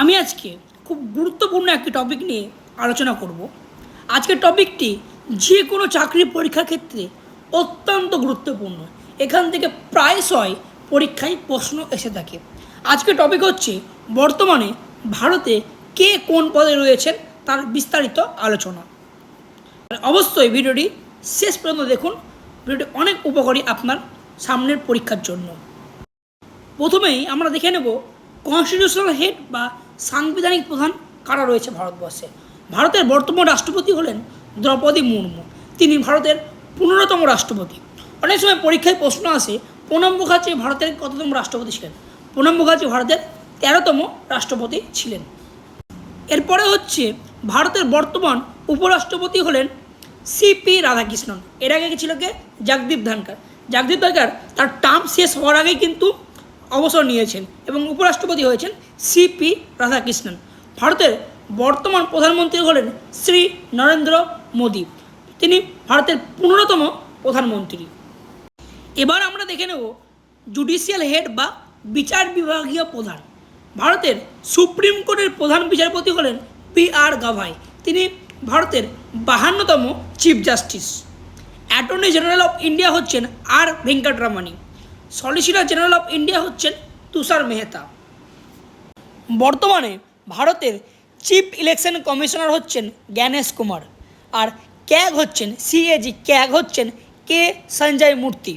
আমি আজকে খুব গুরুত্বপূর্ণ একটি টপিক নিয়ে আলোচনা করব। আজকের টপিকটি যে কোনো চাকরি পরীক্ষার ক্ষেত্রে অত্যন্ত গুরুত্বপূর্ণ। এখান থেকে প্রায়শই পরীক্ষায় প্রশ্ন এসে থাকে। আজকের টপিক হচ্ছে, বর্তমানে ভারতে কে কোন পদে রয়েছেন তার বিস্তারিত আলোচনা। অবশ্যই ভিডিওটি শেষ পর্যন্ত দেখুন। ভিডিওটি অনেক উপকারী আপনার সামনের পরীক্ষার জন্য। প্রথমেই আমরা দেখে নেব কনস্টিটিউশনাল হেড বা সাংবিধানিক প্রধান কারা রয়েছে ভারতবর্ষে? ভারতের বর্তমান রাষ্ট্রপতি হলেন দ্রৌপদী মুর্মু। তিনি ভারতের পনেরোতম রাষ্ট্রপতি। অনেক সময় পরীক্ষায় প্রশ্ন আসে, প্রণব মুখার্জি ভারতের কততম রাষ্ট্রপতি ছিলেন? প্রণব মুখার্জি ভারতের তেরোতম রাষ্ট্রপতি ছিলেন। এরপরে হচ্ছে, ভারতের বর্তমান উপরাষ্ট্রপতি হলেন সিপি রাধাকৃষ্ণন। এর আগে ছিল কে? জগদীপ ধনকর জগদীপ ধনকর তার টার্ম শেষ হওয়ার আগেই কিন্তু অবসর নিয়েছেন এবং উপরাষ্ট্রপতি হয়েছেন সিপি রাধাকৃষ্ণন। ভারতের বর্তমান প্রধানমন্ত্রী হলেন শ্রী নরেন্দ্র মোদী। তিনি ভারতের পনেরোতম প্রধানমন্ত্রী। এবার আমরা দেখে নেব জুডিশিয়াল হেড বা বিচার বিভাগীয় প্রধান। ভারতের সুপ্রিম কোর্টের প্রধান বিচারপতি হলেন পি আর গাভাই। তিনি ভারতের বাহান্নতম chief justice. Attorney general of India হচ্ছেন R Venkataramani. Solicitor general of India হচ্ছেন তুষার মেহতা। বর্তমানে ভারতের চিফ ইলেকশন কমিশনার হচ্ছেন জ্ঞানেশ কুমার আর ক্যাগ হচ্ছেন, সিএজি ক্যাগ হচ্ছেন K Sanjay Murthy.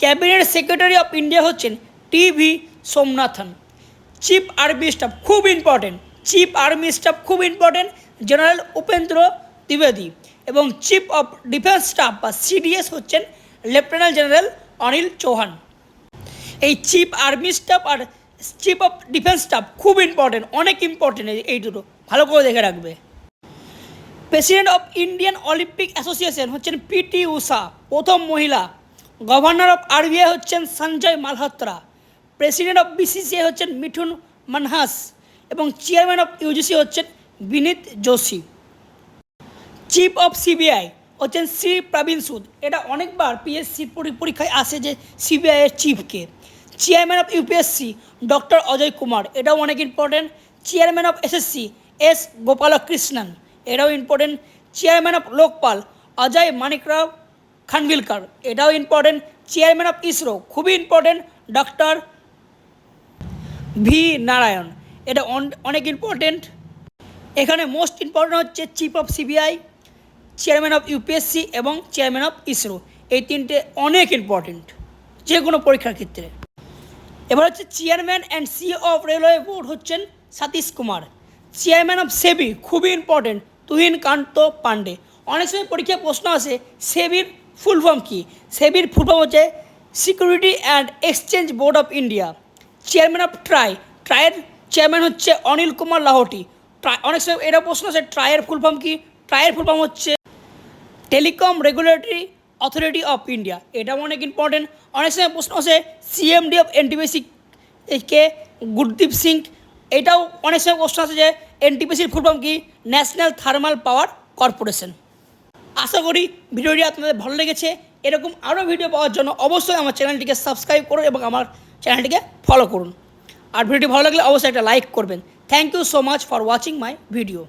Cabinet secretary of India হচ্ছেন T V Somanathan. Chief army staff খুব ইম্পর্টেন্ট, চিফ আর্মি স্টাফ খুব ইম্পর্টেন্ট জেনারেল উপেন্দ্র দ্বিবেদী এবং চিফ অফ ডিফেন্স স্টাফ বা সিডিএস হচ্ছেন লেফটেন্যান্ট জেনারেল অনিল চৌহান। এই চিফ আর্মি স্টাফ আর চিফ অফ ডিফেন্স স্টাফ খুব ইম্পর্টেন্ট অনেক ইম্পর্টেন্ট এই দুটো। ভালো করে দেখে রাখবে। President of Indian Olympic Association হচ্ছেন পিটি উষা প্রথম মহিলা। গভর্নর অফ আরবিআই হচ্ছেন Sanjay Malhotra. President of BCCI হচ্ছেন মিঠুন মানহাস এবং চেয়ারম্যান অফ ইউজিসি হচ্ছেন Vineet Joshi. Chief of CBI হচ্ছেন শ্রী প্রবীণ সুদ। এটা অনেকবার পিএসসি পরীক্ষায় আসে যে সিবিআইয়ের চিফকে। Chairman of UPSC doctor Ajay Kumar. এটাও অনেক important chairman of SSC S Gopalakrishnan. এটাও important chairman of Lokpal, Ajay Manikrao Khanwilkar. এটাও ইম্পর্টেন্ট চেয়ারম্যান অফ ইসরো, খুবই ইম্পর্টেন্ট ডক্টর ভি নারায়ণ। এটা অন- অনেক ইম্পর্টেন্ট এখানে মোস্ট ইম্পর্টেন্ট হচ্ছে chief of CBI chairman of UPSC এবং চেয়ারম্যান অফ ইসরো এই তিনটে অনেক ইম্পর্টেন্ট যে কোনো পরীক্ষার ক্ষেত্রে। এবার হচ্ছে chairman and CEO of railway board হচ্ছেন Satish Kumar chairman of SEBI খুবই ইম্পর্টেন্ট তুহিন কান্ত পান্ডে অনেক সময় পরীক্ষায় প্রশ্ন আসে সেবির ফুল ফর্ম কী? সেবির ফুল ফর্ম হচ্ছে security and exchange board of India chairman of TRAI ট্রায়ের chairman হচ্ছে অনিল কুমার লাহোটি ট্রাই অনেক সময় এটা প্রশ্ন আছে ট্রায়ের ফুল ফর্ম কী? ট্রায়ের ফুল ফর্ম হচ্ছে telecom regulatory authority of India. এটা অনেক ইম্পর্টেন্ট অনেক সময় প্রশ্ন আছে সিএমডি অফ এনটিপিসি কে গুরদীপ সিং, এটাও অনেক সময় প্রশ্ন আছে যে এনটিপিসির ফর্ম কি? ন্যাশনাল থার্মাল পাওয়ার কর্পোরেশন আশা করি ভিডিওটি আপনাদের ভালো লেগেছে। এরকম আরও ভিডিও পাওয়ার জন্য অবশ্যই আমার চ্যানেলটিকে সাবস্ক্রাইব করুন এবং আমার চ্যানেলটিকে ফলো করুন। আর ভিডিওটি ভালো লাগলে অবশ্যই একটা লাইক করবেন। Thank you so much for watching my video